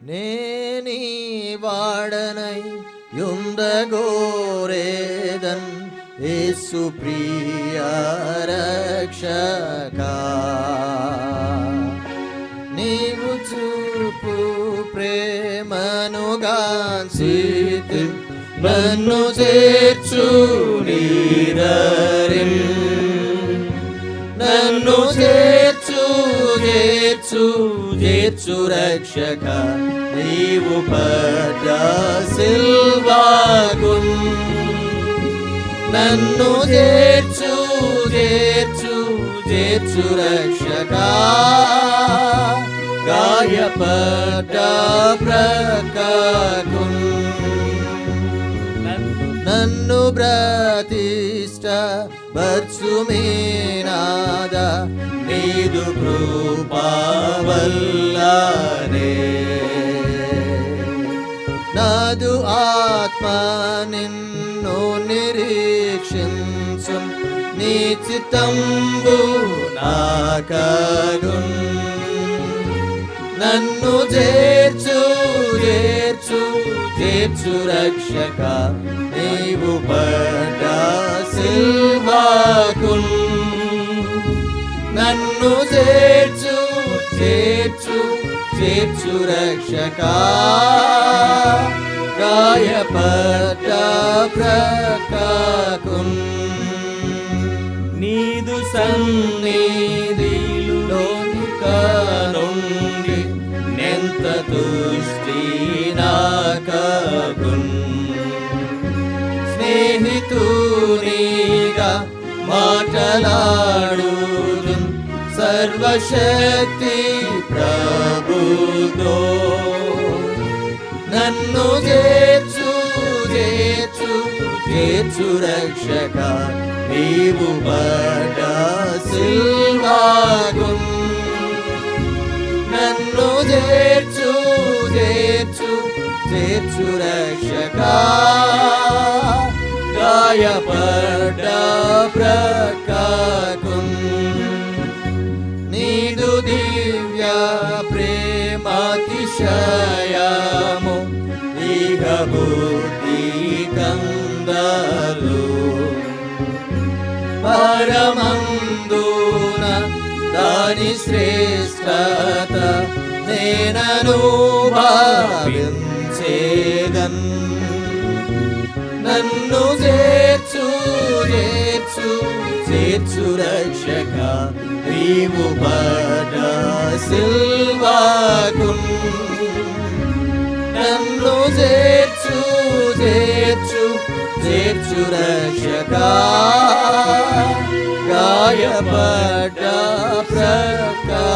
నేనీ వాడనై యుందగోరేదన్ యేసు ప్రియ రక్షకా. నీవు చూపు ప్రేమనుగాంసితి నన్ను చేర్చు నీరరిం నన్ను చేర్చు చేర్చు చేర్చు రక్షక. నీవు పడ్డ సిల్వాగు నన్ను చేర్చు చేర్చు చేర్చు రక్షక. గాయపడ్డ ప్రకాకున్ నన్ను బ్రతిష్ట బర్సుమేనాద నీదు. కృపావల్లనే నాదు ఆత్మ నిన్ను నిరీక్షించు. నీ చిత్తంబు నాకగున్ నన్ను చేర్చు చేర్చు. చేర్చు రక్షక నీవు పడ్డ సిల్వాకున్ నన్ను చేర్చు చేర్చు చేర్చు రక్షక గాయపడ్డ ప్రకాకున్ నీదు సన్నిధిలోని కానుండి నెంత తుష్టి స్నేహితునిగా మాటలాడు సర్వశక్తి ప్రభుతో నన్ను చేర్చు చేర్చు చేర్చు రక్షక నీవు పడ్డ సిల్వాగున్ నన్ను చేర్చు చేర్చు చేర్చు రక్షక గాయపడ్డ ప్రకాకున్ నీదు దివ్య ప్రేమాతిశయము ఇహ బుద్ధి కందలు పరమందున దాని శ్రేష్టత నేనను భావించేదన్ నన్ను చేర్చు చేర్చు చేర్చు రక్షక. నీవు పడ సిల్వాకు నన్ను చేర్చు చేర్చు చేర్చు రక్షక. గాయపడ ప్రకా